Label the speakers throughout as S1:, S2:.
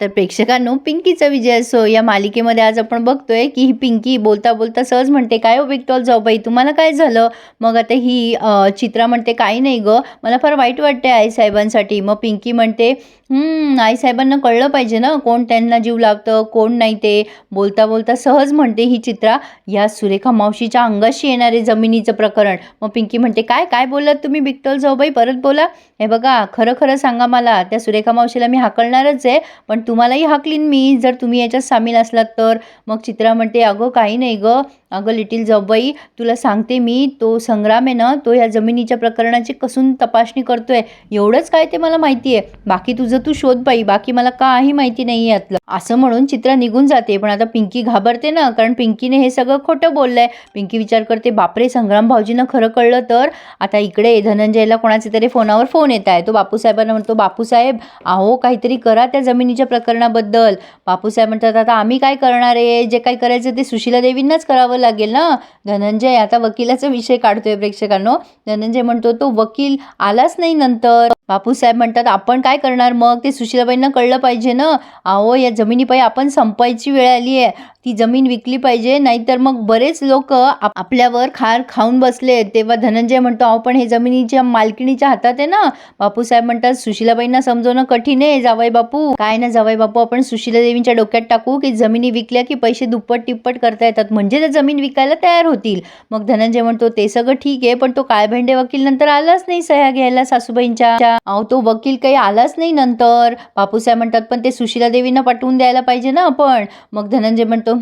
S1: तर प्रेक्षकांनो पिंकीचा विजय असो या मालिकेमध्ये आज आपण बघतोय की ही पिंकी बोलता बोलता सहज म्हणते काय हो विक्टॉल जाऊ बाई तुम्हाला काय झालं? मग आता ही चित्रा म्हणते काही नाही ग मला फार वाईट वाटते आईसाहेबांसाठी. मग पिंकी म्हणते आई आईसाहेबांना कळलं पाहिजे ना कोण त्यांना जीव लावतं कोण नाही ते. बोलता बोलता सहज म्हणते ही चित्रा या सुरेखा मावशीच्या अंगाशी येणारे जमिनीचं प्रकरण. मग पिंकी म्हणते काय काय बोललात तुम्ही बिक्टल जाऊबाई परत बोला. हे बघा खरं खरं सांगा मला त्या सुरेखा मावशीला मी हाकलणारच आहे पण तुम्हालाही हाकलीन मी. जर तुम्ही याच्यात सामील असलात तर. मग चित्रा म्हणते अगं काही नाही गं. अगं लिटिल जाऊबाई तुला सांगते मी तो संग्राम आहे ना तो या जमिनीच्या प्रकरणाची कसून तपासणी करतोय. एवढंच काय ते मला माहिती आहे बाकी तुझं तू शोध बाई बाकी मला काही माहिती नाही यातलं. असं म्हणून चित्रा निघून जाते पण आता पिंकी घाबरते ना कारण पिंकीने हे सगळं खोटं बोललंय. पिंकी विचार करते बापरे संग्राम भाऊजीनं खरं कळलं तर? आता इकडे धनंजयला कोणाचे तरी फोनावर फोन येत आहे. तो बापूसाहेबांना म्हणतो बापूसाहेब अहो काहीतरी करा त्या जमिनीच्या प्रकरणाबद्दल. बापूसाहेब म्हणतात आता आम्ही काय करणार आहे? जे काही करायचं ते सुशीला देवींनाच करावं लागेल ना? धनंजय आता वकिलाचा विषय काढतोय प्रेक्षकांनो. धनंजय म्हणतो तो वकील आलाच नाही नंतर. बापूसाहेब म्हणतात आपण काय करणार मग? ते सुशीलाबाईंना कळलं पाहिजे ना? अहो या जमिनीपायी आपण संपायची वेळ आली आहे. ती जमीन विकली पाहिजे नाहीतर मग बरेच लोक आपल्यावर खार खाऊन बसले. तेव्हा धनंजय म्हणतो अहो पण हे जमिनीच्या मालकिणीच्या हातात आहे ना? बापूसाहेब म्हणतात सुशीलाबाईंना समजवणं कठीण आहे जावई बापू. काय ना जावई बापू आपण सुशीला देवींच्या डोक्यात टाकू की जमिनी विकल्या की पैसे दुप्पट तिप्पट करता येतात? म्हणजे त्या जमीन विकायला तयार होतील. मग धनंजय म्हणतो ते सगळं ठीक आहे पण तो काळभेंडे वकील नंतर आलाच नाही सह्या घ्यायला सासूबाईंच्या. अहो तो वकील काही आलाच नाही नंतर. बापूसाहेब म्हणतात पण ते सुशीला देवींना पटवून द्यायला पाहिजे ना आपण. मग धनंजय म्हणतो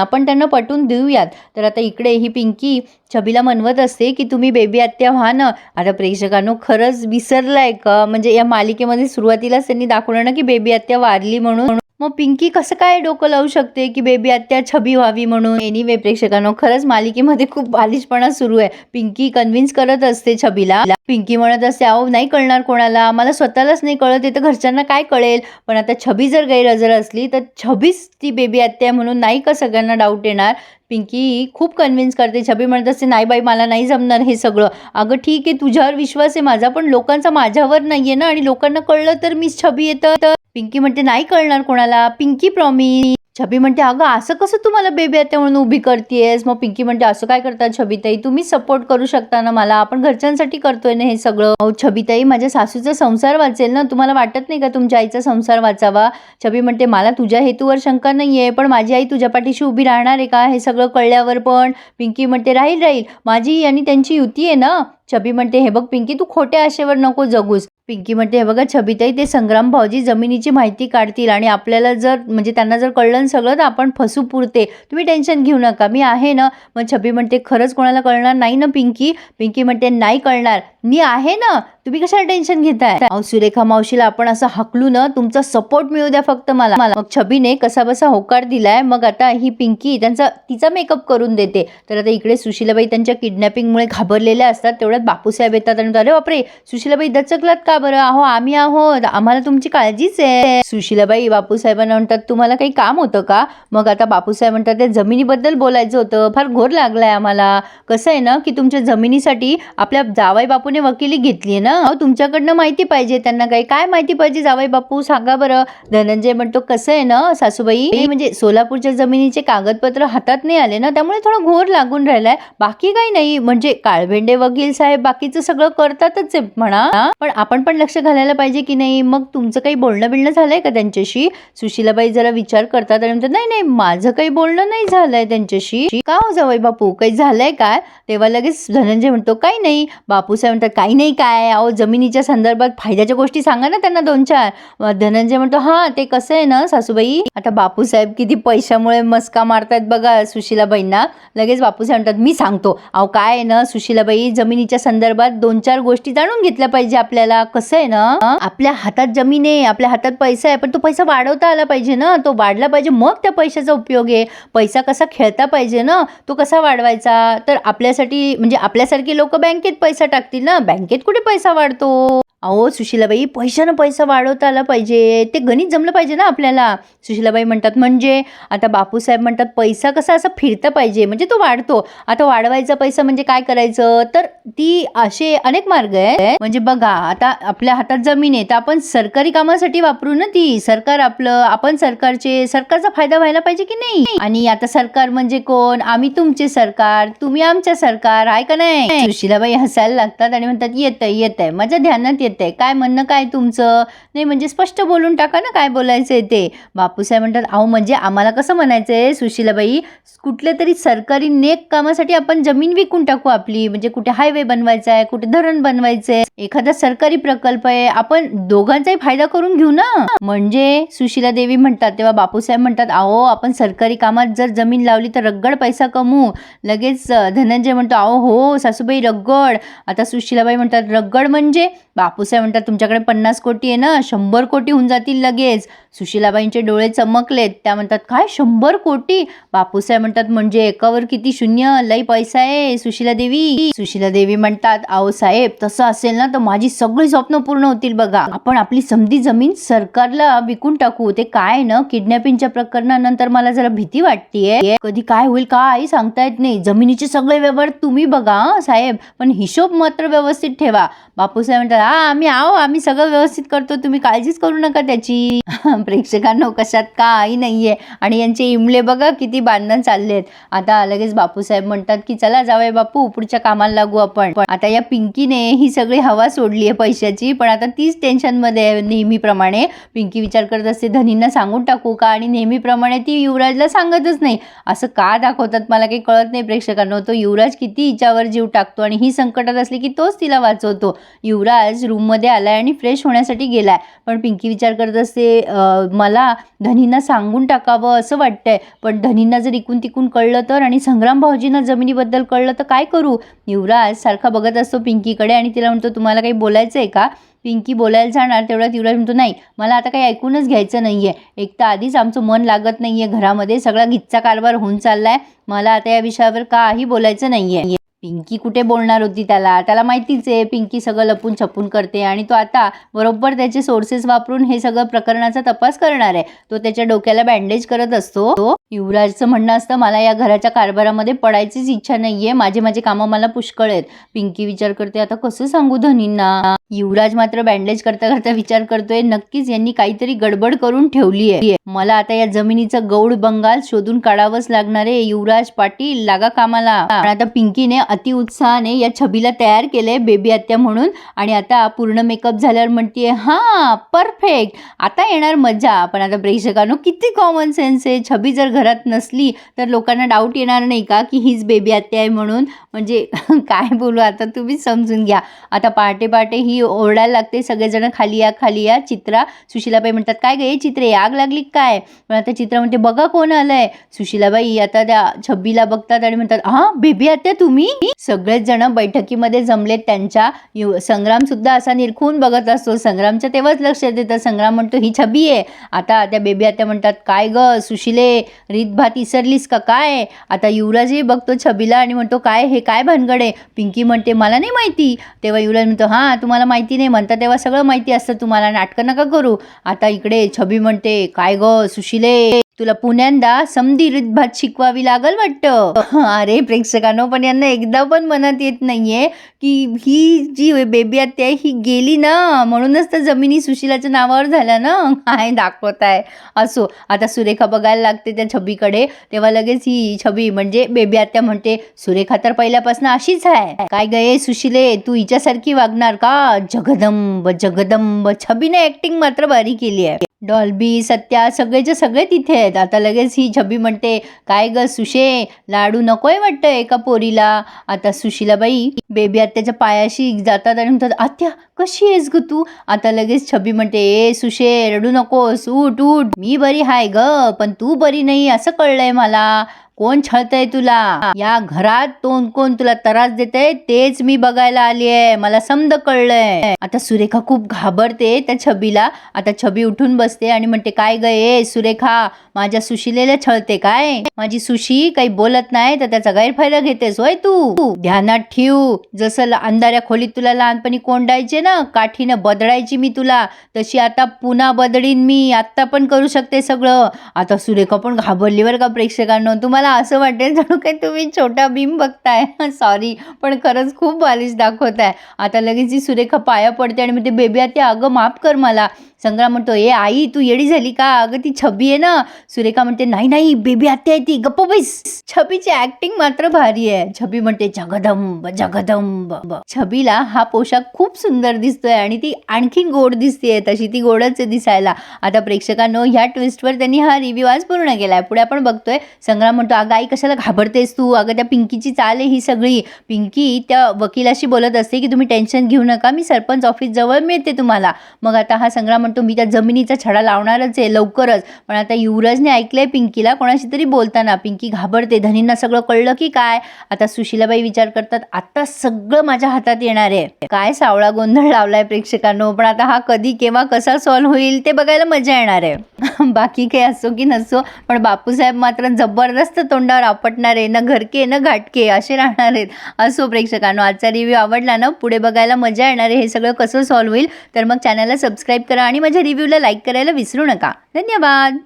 S1: आपण त्यांना पटवून देऊयात. तर आता इकडे ही पिंकी छबीला म्हणवत असते की तुम्ही बेबी आत्या व्हा ना. आता प्रेक्षकांनो खरंच विसरलाय का? म्हणजे या मालिकेमध्ये सुरुवातीलाच त्यांनी दाखवलं ना की बेबी आत्या वारली म्हणून. मग पिंकी कसं काय डोकं लावू शकते की बेबी आत्या छबी व्हावी म्हणून? एनिवे प्रेक्षकांनो खरंच मालिकेमध्ये खूप बालिशपणा सुरू आहे. पिंकी कन्व्हिन्स करत असते छबीला. पिंकी म्हणत असते अहो नाही कळणार कोणाला. मला स्वतःलाच नाही कळत. तर घरच्यांना काय कळेल? पण आता छबी जर गैरहजर असली तर छबीच ती बेबी आत्या आहे म्हणून नाही का सगळ्यांना डाऊट येणार? पिंकी खूप कन्व्हिन्स करते. छबी म्हणत असते नाही बाई मला नाही जमणार हे सगळं. अगं ठीक आहे तुझ्यावर विश्वास आहे माझा पण लोकांचा माझ्यावर नाही आहे ना आणि लोकांना कळलं तर मी छबी येतं तर पिंकी म्हणते नाही कळणार कोणाला. पिंकी प्रॉमिस छबी म्हणते अगं असं कसं तुम्हाला बेबी आता म्हणून उभी करतेयस? मग पिंकी म्हणते असं काय करतात छबीताई? तुम्ही सपोर्ट करू शकता ना मला. आपण घरच्यांसाठी करतोय ना हे सगळं. अहो छबीताई माझ्या सासूचा संसार वाचेल ना? तुम्हाला वाटत नाही का तुमच्या आईचा संसार वाचावा? छबी म्हणते मला तुझ्या हेतूवर शंका नाही आहे पण माझी आई तुझ्या पाठीशी उभी राहणार आहे का? हे सगळं कळल्यावर पण. पिंकी म्हणते राहील राहील. माझी आणि त्यांची युती आहे ना? छबी म्हणते हे बघ पिंकी तू खोट्या आशेवर नको जगूस. पिंकी म्हणते हे बघा छबिताई ते संग्राम भाऊजी जमिनीची माहिती काढतील आणि आपल्याला जर म्हणजे त्यांना जर कळलं सगळं तर आपण फसू पुरते. तुम्ही टेन्शन घेऊ नका. मी आहे ना. मग छबी म्हणते खरंच कोणाला कळणार नाही ना पिंकी? पिंकी म्हणते नाही कळणार. मी आहे ना. तुम्ही कशाला टेन्शन घेताय? सुरेखा मावशीला आपण असं हकलू ना तुमचा सपोर्ट मिळू द्या फक्त मला. मला. मग छबीने कसा बसा होकार दिलाय. मग आता ही पिंकी त्यांचा तिचा मेकअप करून देते. तर आता इकडे सुशीलाबाई त्यांच्या किडनॅपिंगमुळे घाबरलेल्या असतात. तेवढ्यात बापूसाहेब येतात आणि अरे बापरे! सुशीलाबाई दचकलात का बरं आहो आम्ही आहोत. आम्हाला तुमची काळजीच आहे. सुशीलाबाई बापूसाहेबांना म्हणतात तुम्हाला काही काम होतं का? मग आता बापूसाहेब म्हणतात त्या जमिनीबद्दल बोलायचं होतं. फार घोर लागलाय आम्हाला. कसं आहे ना की तुमच्या जमिनीसाठी आपल्या जावाई बापूने वकिली घेतली आहे ना? अहो तुमच्याकडनं माहिती पाहिजे. त्यांना काही काय माहिती पाहिजे? जावाई बापू सांगा बरं. धनंजय म्हणतो कसं आहे ना सासूबाई? म्हणजे सोलापूरच्या जमिनीचे कागदपत्र हातात नाही आले ना? त्यामुळे थोडा घोर लागून राहिलाय. बाकी काही नाही. म्हणजे काळभेंडे वकील साहेब बाकीचं सगळं करतातच आहे म्हणा. पण आपण पण लक्ष घालायला पाहिजे की नाही? मग तुमचं काही बोलणं बिलणं झालंय का त्यांच्याशी? सुशीलाबाई जरा विचार करतात आणि म्हणतात नाही नाही माझं काही बोलणं नाही झालंय त्यांच्याशी. का हो जावई बापू? काही झालंय काय? तेव्हा लगेच धनंजय म्हणतो काही नाही. बापूसाहेब म्हणतात काही नाही काय. अहो जमिनीच्या संदर्भात फायद्याच्या गोष्टी सांगा ना त्यांना दोन चार. धनंजय म्हणतो हा ते कसं आहे ना सासूबाई? आता बापूसाहेब किती पैशामुळे मस्का मारतायत बघा सुशीलाबाईंना. लगेच बापूसाहेब म्हणतात मी सांगतो. अहो काय आहे ना सुशीलाबाई जमिनीच्या संदर्भात दोन चार गोष्टी जाणून घेतल्या पाहिजे आपल्याला. कसं आहे ना आपल्या हातात जमीन आहे आपल्या हातात पैसा आहे पण तो पैसा वाढवता आला पाहिजे ना. तो वाढला पाहिजे मग त्या पैशाचा उपयोग आहे. पैसा कसा खेळता पाहिजे ना तो कसा वाढवायचा? तर आपल्यासाठी म्हणजे आपल्यासारखी लोक बँकेत पैसा टाकतील ना. बँकेत कुठे पैसा वाढतो? अहो सुशीलाबाई पैशानं पैसा वाढवता आला पाहिजे. ते गणित जमलं पाहिजे ना आपल्याला? सुशीलाबाई म्हणतात म्हणजे? आता बापूसाहेब म्हणतात पैसा कसा असा फिरता पाहिजे म्हणजे तो वाढतो. आता वाढवायचा पैसा म्हणजे काय करायचं? तर ती असे अनेक मार्ग आहे म्हणजे बघा आता आपल्या हातात जमीन आहे तर आपण सरकारी कामासाठी वापरू ना ती. सरकार आपलं आपण सरकारचे सरकारचा फायदा व्हायला पाहिजे की नाही? आणि आता सरकार म्हणजे कोण? आम्ही तुमचे सरकार तुम्ही आमच्या सरकार आहे का नाही? सुशीलाबाई हसायला लागतात आणि म्हणतात येतंय आहे माझ्या ध्यानात येते काय म्हणणं काय तुमचं? नाही म्हणजे स्पष्ट बोलून टाका ना काय बोलायचंय ते. बापूसाहेब म्हणतात अहो म्हणजे आम्हाला कसं म्हणायचं सुशीलाबाई? कुठल्या तरी सरकारी नेक कामासाठी आपण जमीन विकून टाकू आपली. म्हणजे कुठे हायवे बनवायचा आहे कुठे धरण बनवायचंय. एखादा सरकारी प्रकल्प आहे. आपण दोघांचाही फायदा करून घेऊ ना. म्हणजे सुशीला देवी म्हणतात तेव्हा बापूसाहेब म्हणतात अहो आपण सरकारी कामात जर जमीन लावली तर रगड पैसा कमवू लगेच धनंजय म्हणतो अहो हो सासूबाई रगड. आता सुशीलाबाई म्हणतात रगड म्हणजे? बापूसाहेब म्हणतात तुमच्याकडे पन्नास कोटी आहे ना शंभर कोटी होऊन जातील लगेच. सुशिलाबाईंचे डोळे चमकलेत. त्या म्हणतात काय? शंभर कोटी? बापूसाहेब म्हणतात म्हणजे एकावर किती शून्य? लई पैसा आहे सुशिला देवी. सुशिला देवी म्हणतात अहो साहेब तसं असेल ना तर माझी सगळी स्वप्न पूर्ण होतील बघा. आपण आपली समधी जमीन सरकारला विकून टाकू. ते काय ना किडनॅपिंगच्या प्रकरणानंतर मला जरा भीती वाटतेय. कधी काय होईल काय सांगता येत नाही. जमिनीचे सगळे व्यवहार तुम्ही बघा साहेब. पण हिशोब मात्र व्यवस्थित ठेवा. बापूसाहेब म्हणतात हा आम्ही आहो आम्ही सगळं व्यवस्थित करतो. तुम्ही काळजीच करू नका त्याची. प्रेक्षकांनो कशात काही नाहीये. आणि यांचे इमले बघा किती बांधणं चाललेत. आता लगेच बापूसाहेब म्हणतात की चला जाऊया बापू पुढच्या कामाला लागू आपण. पण आता या पिंकीने ही सगळी हवा सोडली आहे पैशाची. पण आता तीच टेन्शनमध्ये आहे नेहमीप्रमाणे. पिंकी विचार करत असते धनींना सांगून टाकू का? आणि नेहमीप्रमाणे ती युवराजला सांगतच नाही. असं का दाखवतात मला काही कळत नाही प्रेक्षकांनो. तो युवराज किती हिच्यावर जीव टाकतो आणि ही संकटात असली की तोच तिला वाचवतो. युवराज रूममध्ये आलाय आणि फ्रेश होण्यासाठी गेलाय. पण पिंकी विचार करत असते मला धनींना सांगून टाकावं असं वाटतं आहे पण धनींना जर इकून तिकून कळलं तर आणि संग्राम भाऊजींना जमिनीबद्दल कळलं तर काय करू? युवराज सारखा बघत असतो पिंकीकडे आणि तिला म्हणतो तुम्हाला काही बोलायचं आहे का? पिंकी बोलायला जाणार तेवढ्यात युवराज म्हणतो नाही मला आता काही ऐकूनच घ्यायचं नाही आहे एक तर आधीच आमचं मन लागत नाही आहे घरामध्ये सगळा गिच्चा कारभार होऊन चालला आहे मला आता या विषयावर काही बोलायचं नाही आहे पिंकी कुठे बोलणार होती त्याला? त्याला माहितीच आहे पिंकी सगळं लपून छपून करते आणि तो आता बरोबर त्याचे सोर्सेस वापरून हे सगळं प्रकरणाचा तपास करणार आहे. तो त्याच्या डोक्याला बँडेज करत असतो. तो युवराजचं म्हणणं असतं मला या घराच्या कारभारामध्ये पडायचीच इच्छा नाहीये. माझे माझे कामं मला पुष्कळ आहेत. पिंकी विचार करते आता कसं सांगू धनींना? युवराज मात्र बँडेज करता करता विचार करतोय नक्कीच यांनी काहीतरी गडबड करून ठेवली आहे. मला आता या जमिनीचं गौड बंगाल शोधून काढावंच लागणार आहे युवराज पाटील लागा कामाला. आता पिंकीने अति उत्साहाने या छबीला तयार केलंय बेबी आत्या म्हणून. आणि आता पूर्ण मेकअप झाल्यावर म्हणतीये हा परफेक्ट आता येणार मजा. पण आता प्रेक्षकांनो किती कॉमन सेन्स आहे. छबी जर घरात नसली तर लोकांना डाऊट येणार नाही का की हीच बेबी आत्या आहे म्हणून? म्हणजे काय बोलू आता तुम्हीच समजून घ्या. आता पहाटे पहाटे ही ओरडायला लागते सगळेजण खाली या खाली या. चित्रा सुशिलाबाई म्हणतात काय गे चित्रे आग लागली काय? पण आता चित्रा म्हणते बघा कोण आलंय. सुशिलाबाई आता त्या छबीला बघतात आणि म्हणतात हा बेबी आत्या तुम्ही? सगळेच जण बैठकीमध्ये जमलेत त्यांच्या. यु- संग्राम सुद्धा असा निरखून बघत असतो. संग्रामच्या तेव्हाच लक्षात येतं संग्राम म्हणतो ही छबी आहे. आता त्या बेबी आत्या म्हणतात काय ग सुशिले रीतभात इसरलीस का? काय? आता युवराजही बघतो छबीला आणि म्हणतो काय हे काय भानगड आहे? पिंकी म्हणते मला नाही माहिती. तेव्हा युवराज म्हणतो हां तुम्हाला माहिती नाही म्हणता तेव्हा सगळं माहिती असतं तुम्हाला. नाटकं नका करू. आता इकडे छबी म्हणते काय ग सुशिले? तुला पुण्यांदा समधी रीतभात शिकवावी लागल वाटतं. अरे प्रेक्षकांनो पण यांना एकदा पण मनात येत नाहीये की ही जी बेबी आत्या आहे ही गेली ना. म्हणूनच तर जमिनी सुशिलाच्या नावावर झाल्या ना. काय दाखवत आहे असो आता सुरेखा बघायला लागते त्या छबीकडे. तेव्हा लगेच ही छबी म्हणजे बेबी आत्या म्हणते सुरेखा तर पहिल्यापासून अशीच आहे. काय गये सुशिले तू हिच्यासारखी वागणार का? जगदंब जगदंब. छबीने ऍक्टिंग मात्र भारी केली आहे. डॉल्बी सत्या सगळेच्या सगळे तिथे आहेत. आता लगेच ही छबी म्हणते काय ग सुशे लाडू नकोय वाटतं एका पोरीला? आता सुशीलाबाई बेबी आत्याच्या पायाशी जातात आणि म्हणतात आत्या कशी आहेस ग तू? आता लगेच छबी म्हणते ए सुशे रडू नकोस उठ उठ मी बरी हाय ग पण तू बरी नाही असं कळलंय मला. कोण छळतय तुला? या घरात कोण कोण तुला त्रास देतंय? तेच मी बघायला आली आहे. मला समद कळलंय. आता सुरेखा खूप घाबरते त्या छबीला. आता छबी उठून बसते आणि म्हणते काय गय सुरेखा? माझ्या सुशीलेला छळते काय? माझी सुशी काही बोलत नाही तर त्याचा गैरफायदा घेतेस होय तू? ध्यानात ठेव. जसं अंधाऱ्या खोलीत तुला लहानपणी कोंडायचे ना काठीनं बदडायची मी तुला तशी आता पुन्हा बदडीन मी. आत्ता पण करू शकते सगळं. आता सुरेखा पण घाबरली बरं का प्रेक्षकांनो. तुम्हाला असं वाटेल जणू काही तुम्ही छोटा भीम बघताय. सॉरी पण खरंच खूप बालिश दाखवत आहे आता लगेच जी सुरेखा पाया पडते आणि म्हणते बेबी आते अगं माफ कर मला. संग्राम म्हणतो ए आई तू येडी झाली का? अगं ती छबी आहे ना. सुरेखा म्हणते नाही नाही बेबी आत्या आहे ती गप्प बैस. छबीची ऍक्टिंग मात्र भारी आहे. छबी म्हणते जगदंब जगदंब. छबीला हा पोशाख खूप सुंदर दिसतोय आणि ती आणखीन गोड दिसतेय तशी ती गोडच आहे दिसायला. आता प्रेक्षकांनो ह्या ट्विस्टवर त्यांनी हा रिव्ह्यू आज पूर्ण केलाय. पुढे आपण बघतोय संग्राम म्हणतो अगं आई कशाला घाबरतेस तू? अगं त्या पिंकीची चाल आहे ही सगळी. पिंकी त्या वकिलाशी बोलत असते की तुम्ही टेन्शन घेऊ नका मी सरपंच ऑफिस जवळ मिळते तुम्हाला. मग आता हा संग्राम म्हणतो मी त्या जमिनीचा छडा लावणारच आहे लवकरच. पण आता युवराजने ऐकलंय पिंकीला कोणाशी तरी बोलताना. पिंकी घाबरते धनींना सगळं कळलं की काय? आता सुशीलाबाई विचार करतात आता सगळं माझ्या हातात येणार आहे. काय सावळा गोंधळ लावलाय प्रेक्षकांनो पण आता हा कधी केव्हा कसा सॉल्व्ह होईल ते बघायला मजा येणार आहे. बाकी काही असो की नसो पण बापूसाहेब मात्र जबरदस्त तोंडावर आपटणारे ना घरके ना घाटके असे राहणार आहेत. असो प्रेक्षकांनो आजचा रिव्ह्यू आवडला ना पुढे बघायला मजा येणार आहे. हे सगळं कसं सॉल्व्ह होईल तर मग चॅनलला सबस्क्राईब करा आणि माझ्या रिव्ह्यूला लाईक करायला विसरू नका. धन्यवाद!